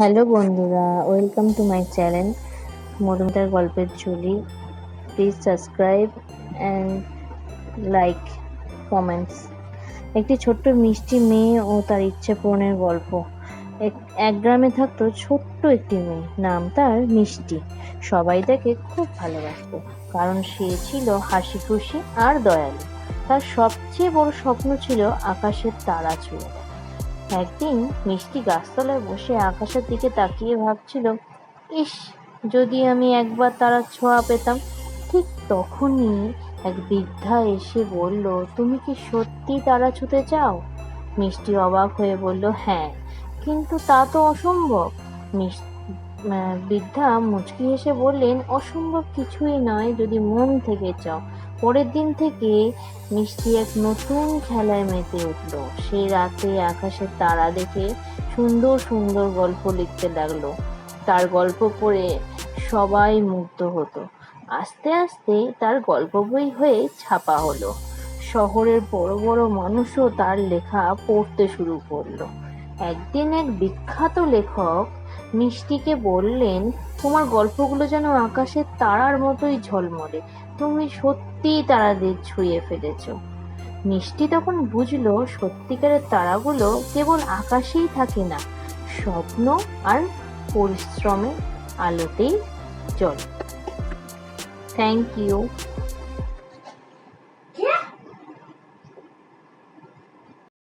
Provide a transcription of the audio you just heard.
Hello বন্ধুরা, welcome to my channel মধুমিতার গল্পের ঝুলি। Please subscribe and like comments একটি ছোট্ট মিষ্টি মেয়ে ও তার ইচ্ছে পূরণের গল্প। এক- এক গ্রামে থাকতো ছোট্ট একটি মেয়ে, নাম তার মিষ্টি। সবাই তাকে খুব ভালোবাসতো, কারণ সে ছিল হাসি খুশি আর দয়ালু। তার সবচেয়ে বড় স্বপ্ন ছিল আকাশের তারা ছুঁয়ে। একদিন মিষ্টি গাছতলায় বসে আকাশের দিকে তাকিয়ে ভাবছিল ইস যদি আমি একবার তারা ছোঁয়া পেতাম। ঠিক তখনই এক বৃদ্ধা এসে বলল তুমি কি সত্যি তারা ছুঁতে চাও? মিষ্টি অবাক হয়ে বলল হ্যাঁ কিন্তু তা তো অসম্ভব। আহ, বৃদ্ধা মুচকি হেসে বললেন, অসম্ভব কিছুই নয় যদি মন থেকে চাও। পরের দিন থেকে মিষ্টি এক নতুন খেলায় মেতে উঠল। সে রাতে আকাশের তারা দেখে সুন্দর সুন্দর গল্প লিখতে লাগল। তার গল্প পড়ে সবাই মুগ্ধ হতো। আস্তে আস্তে তার গল্প বই হয়ে ছাপা হলো। শহরের বড় বড় মানুষও তার লেখা পড়তে শুরু করল। একদিন এক বিখ্যাত লেখক মিষ্টিকে বললেন, তোমার গল্পগুলো যেন আকাশের তারার মতোই ঝলমলে। তুমি সত্যিই তারাদের ছুঁয়ে ফেলেছ। মিষ্টি তখন বুঝলো, সত্যিকারের তারাগুলো কেবল আকাশেই থাকে না, স্বপ্ন আর পরিশ্রমের আলোতেই চলে। Thank you